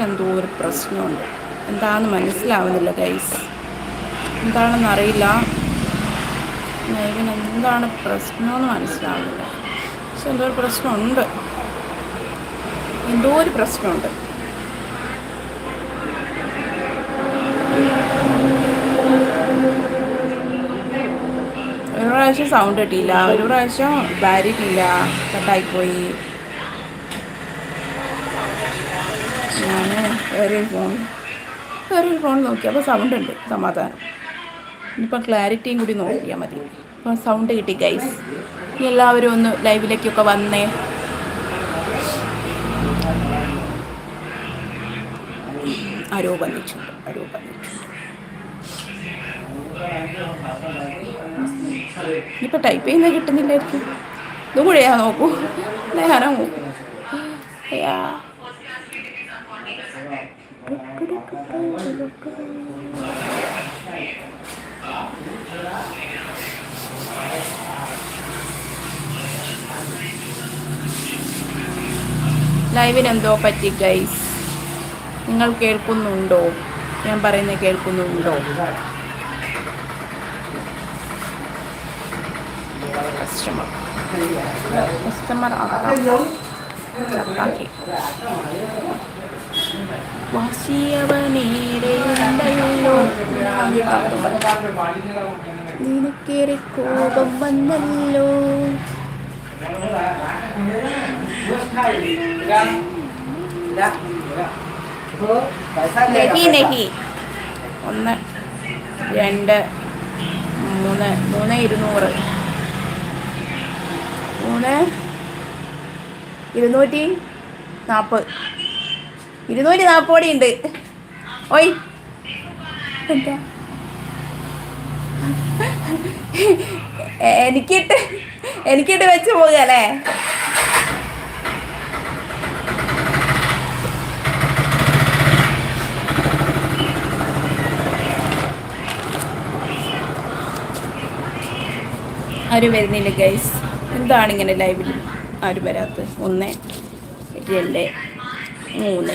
എന്തോ ഒരു പ്രശ്നമുണ്ട്. എന്താണെന്ന് മനസ്സിലാവുന്നില്ല ഗൈസ് എന്താണെന്ന് അറിയില്ല. ലൈവിന് എന്താണ് പ്രശ്നമെന്ന് മനസ്സിലാവുന്നില്ല. പക്ഷെ എന്തോ ഒരു പ്രശ്നമുണ്ട്. എന്തോ ഒരു പ്രശ്നമുണ്ട്. ഒരു പ്രാവശ്യം സൗണ്ട് കിട്ടിയില്ല. ഒരു പ്രാവശ്യം ബാരിറ്റില്ല കട്ടായിപ്പോയി. ഞാൻ വേറെ ഒരു ഫോൺ വേറെ ഒരു ഫോൺ നോക്കി. അപ്പോൾ സൗണ്ട് ഉണ്ട് സമാധാനം. ഇനിയിപ്പോൾ ക്ലാരിറ്റിയും കൂടി നോക്കിയാൽ മതി. അപ്പോൾ സൗണ്ട് കിട്ടി ഗൈസ് എല്ലാവരും ഒന്ന് ലൈവിലേക്കൊക്കെ വന്നേ. ആരോ വന്നിട്ടുണ്ട് ആരോ വന്നിട്ടുണ്ട്. ഇനിയിപ്പോൾ ടൈപ്പ് ചെയ്യുന്നത് കിട്ടുന്നില്ലായിരിക്കും. ഇതും കൂടെയാ നോക്കൂ. ഞാനാ നോക്കൂ. അയ്യാ. ലൈവിന് എന്തോ പറ്റി ഗൈസ് നിങ്ങൾ കേൾക്കുന്നുണ്ടോ? ഞാൻ പറയുന്നത് കേൾക്കുന്നുണ്ടോ? കസ്റ്റമർ കസ്റ്റമർ ചപ്പാക്കി നിനക്കേറെ കോപം വന്നല്ലോ. നെഹി നെഹി. ഒന്ന് രണ്ട് മൂന്ന് മൂന്ന് ഇരുന്നൂറ്. മൂന്ന് ഇരുന്നൂറ്റി നാൽപ്പത്. ഇരുന്നൂറ്റി നാൽപ്പത് ഉണ്ട്. ഓയ്. എന്താ? എനിക്കിട്ട് എനിക്കിട്ട് വെച്ച് പോകല്ലേ? ആരും വരുന്നില്ല ഗൈസ് എന്താണ് ഇങ്ങനെ ലൈവിൽ ആരും വരാത്തത്? ഒന്ന് രണ്ട് മൂന്ന്.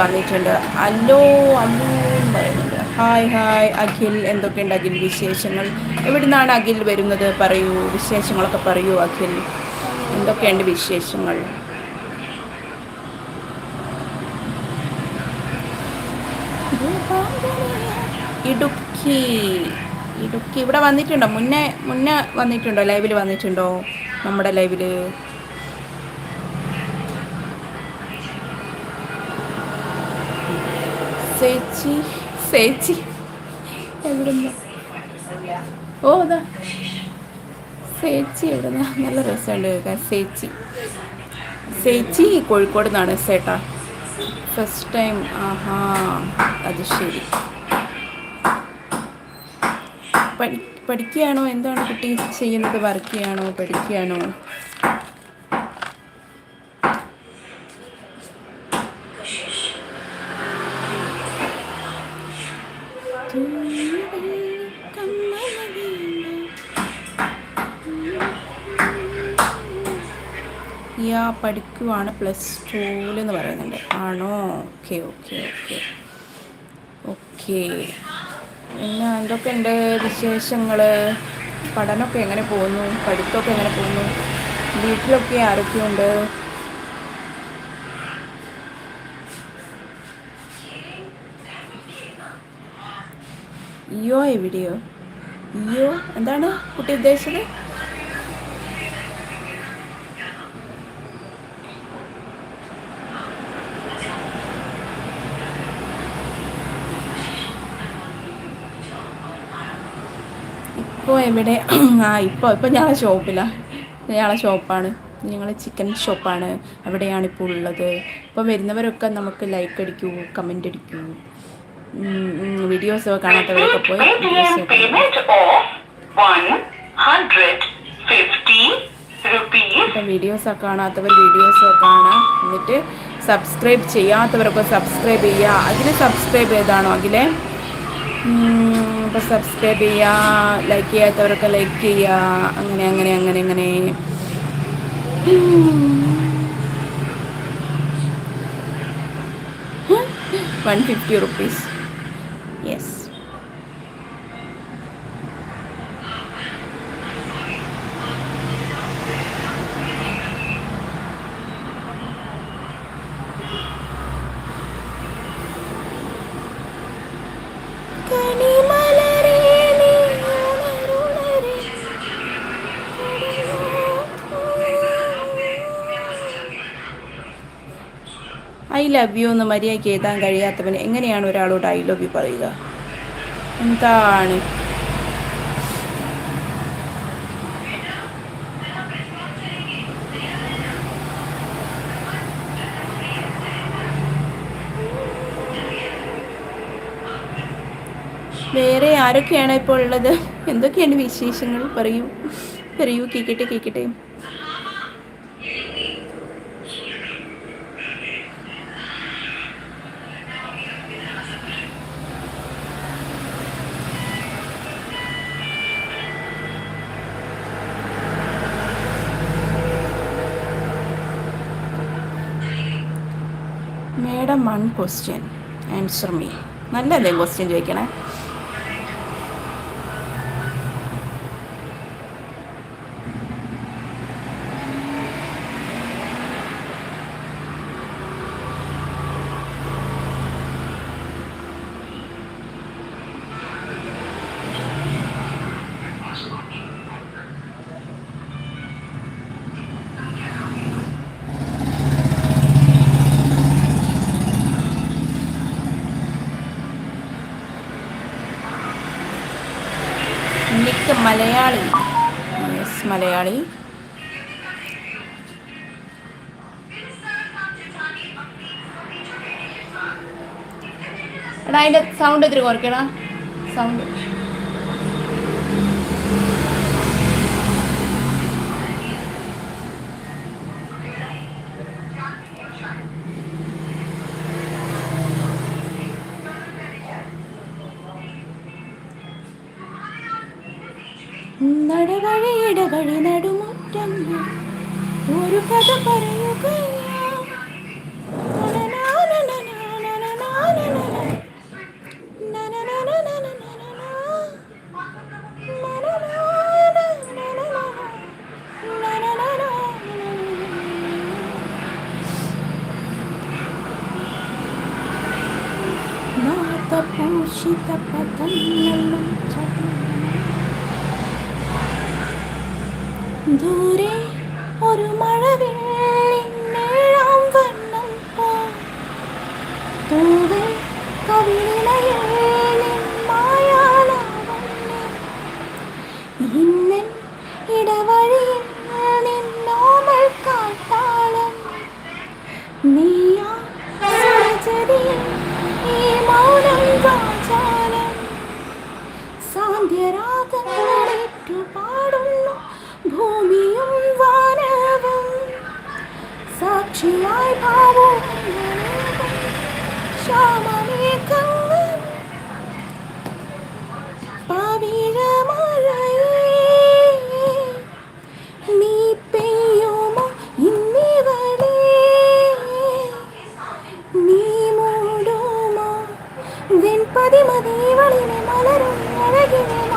വന്നിട്ടുണ്ട് അല്ലോ അല്ലോ പറയുന്നുണ്ട്. ഹായ് ഹായ് അഖിൽ എന്തൊക്കെയുണ്ട് അഖിൽ വിശേഷങ്ങൾ? എവിടെ നിന്നാണ് അഖിൽ വരുന്നത്? പറയൂ വിശേഷങ്ങളൊക്കെ പറയൂ അഖിൽ. എന്തൊക്കെയുണ്ട് വിശേഷങ്ങൾ? ഇടുക്കി ഇടുക്കി. ഇവിടെ വന്നിട്ടുണ്ടോ? മുന്നേ മുന്നേ വന്നിട്ടുണ്ടോ? ലൈവിൽ വന്നിട്ടുണ്ടോ? നമ്മുടെ ലൈവിൽ സേച്ചി ചേച്ചി. എവിടുന്ന? ഓ അതാ. ചേച്ചി എവിടുന്ന? നല്ല രസമുണ്ട് കേൾക്കാൻ. ചേച്ചി. ചേച്ചി കോഴിക്കോട് നിന്നാണ് സേട്ടാ ഫസ്റ്റ് ടൈം ആഹാ അത് ശരി. പഠി പഠിക്കുകയാണോ? എന്താണ് കുട്ടി ചെയ്യുന്നത്? വർക്ക് ചെയ്യാണോ പഠിക്കുകയാണോ? പഠിക്കുവാണ് പ്ലസ് ടൂവിൽ എന്ന് പറയുന്നുണ്ട്. ആണോ? ഓക്കെ ഓക്കെ ഓക്കെ ഓക്കെ പിന്നെ എന്തൊക്കെയുണ്ട് വിശേഷങ്ങൾ പഠനമൊക്കെ എങ്ങനെ പോകുന്നു? പഠിത്തമൊക്കെ എങ്ങനെ പോകുന്നു? വീട്ടിലൊക്കെ ആരൊക്കെയുണ്ട്? ഇയോ എവിടെയോ? ഇയോ എന്താണ് കുട്ടി ഉദ്ദേശിച്ചത്? ഇപ്പോൾ എവിടെ? ആ ഇപ്പോൾ ഇപ്പോൾ ഞങ്ങളെ ഷോപ്പിലാണ് ഞങ്ങളെ ഷോപ്പാണ്. ഞങ്ങൾ ചിക്കൻ ഷോപ്പാണ്. അവിടെയാണ് ഇപ്പോൾ ഉള്ളത്. ഇപ്പോൾ വരുന്നവരൊക്കെ നമുക്ക് ലൈക്ക് അടിക്കൂ കമന്റ് അടിക്കൂ. വീഡിയോസ് കാണാത്തവരൊക്കെ പോയി ഇപ്പം വീഡിയോസ് കാണാത്തവർ വീഡിയോസ് കാണാം. എന്നിട്ട് സബ്സ്ക്രൈബ് ചെയ്യാത്തവരൊക്കെ സബ്സ്ക്രൈബ് ചെയ്യുക. അതിൽ സബ്സ്ക്രൈബ് ചെയ്താണോ അതിലെ? അപ്പോൾ സബ്സ്ക്രൈബ് ചെയ്യുക ലൈക്ക് ചെയ്യാത്തവരൊക്കെ ലൈക്ക് ചെയ്യുക അങ്ങനെ അങ്ങനെ അങ്ങനെ അങ്ങനെ. One fifty rupees love you എന്ന് മര്യാദയ്ക്ക് എഴുതാൻ കഴിയാത്തവന് എങ്ങനെയാണ് ഒരാളോട് ഐ ലവ് യു പറയുക? എന്താണ്? വേറെ ആരൊക്കെയാണ് ഇപ്പോൾ ഉള്ളത്? എന്തൊക്കെയാണ് വിശേഷങ്ങൾ? പറയൂ. പറയൂ കേക്കട്ടെ കേക്കട്ടെ. Madam one question answer me നല്ലതല്ലേ ക്വസ്റ്റ്യൻ ചോദിക്കണേ നിക്ക് മലയാളി യെസ് മലയാളി. എടാ അതിന്റെ സൗണ്ട് ഇത്തിരി കുറയ്ക്കടാ. സൗണ്ട് നടവഴി നടുമുറ്റങ്ങൾ നടുമുറ്റം ഒരു കഥ പറയുകയാ ദൂരെ ഒരു മഴവില്ലേഴാം വണ്ണം പോ. തൂവൽ കവിളിലയിൽ മായാലാവണ്യം. ഇന്നൻ ഇടവഴിയിൽ നിന്നോമൽ കാട്ടാളം. നീയാ ഈ മൗനം വാചാലം സാന്ധ്യരാഗങ്ങളേറ്റു പാടുന്നു ഭൂമിയും വാനവും സാക്ഷിയായി ഭാവവും ശ്യാമമേ കങ്ങൾ വെൺപതിമതീവളിനെ മലരും അഴകിനെ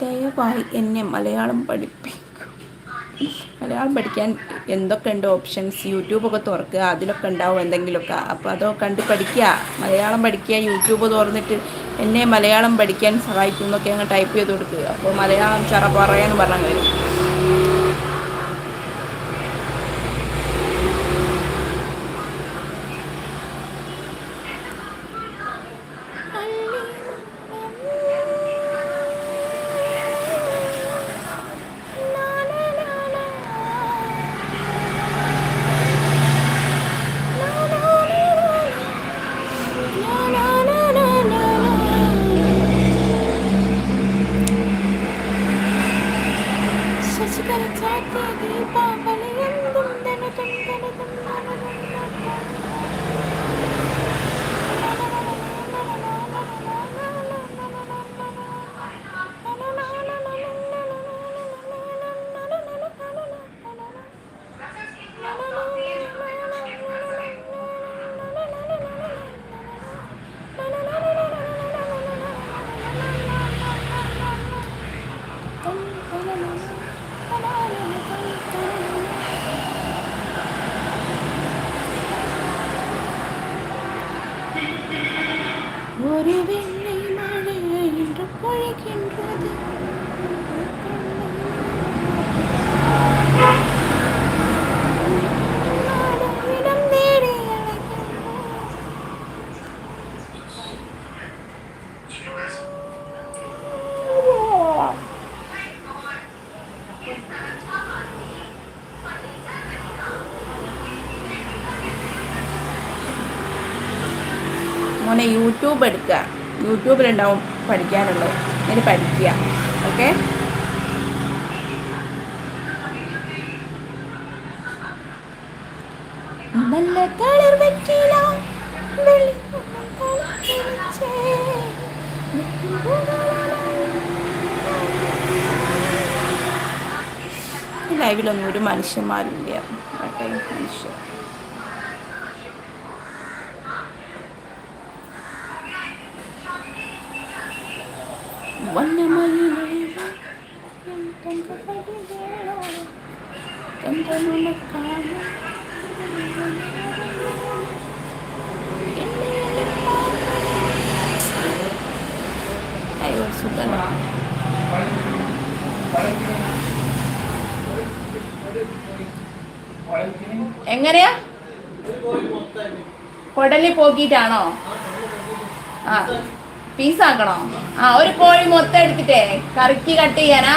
ദയവായി എന്നെ മലയാളം പഠിപ്പിക്കും. മലയാളം പഠിക്കാൻ എന്തൊക്കെ ഉണ്ട് ഓപ്ഷൻസ് യൂട്യൂബൊക്കെ തുറക്കുക അതിലൊക്കെ ഉണ്ടാവും എന്തെങ്കിലുമൊക്കെ. അപ്പോൾ അതൊക്കെ കണ്ട് പഠിക്കുക മലയാളം പഠിക്കുക യൂട്യൂബ് തുറന്നിട്ട് എന്നെ മലയാളം പഠിക്കാൻ സഹായിക്കുന്നൊക്കെ അങ്ങ് ടൈപ്പ് ചെയ്ത് കൊടുക്കുക അപ്പോൾ മലയാളം ചറ പറയാന്ന് പറഞ്ഞാൽ യൂട്യൂബ് എടുക്കുക യൂട്യൂബിലുണ്ടാവും പഠിക്കാനുള്ളത്. ഇനി പഠിക്കുക ഓക്കെ? നല്ല കളർ പറ്റിയില്ല ലൈവിലൊന്നും ഒരു മനുഷ്യന്മാരില്ല. കേട്ടോ എങ്ങനെയാ? കൊടലി പോക്കിയിട്ടാണോ ആ. പീസാക്കണോ? ആ ഒരു കോഴി മൊത്തം എടുത്തിട്ടേ. കറിക്ക് കട്ട് ചെയ്യാനാ?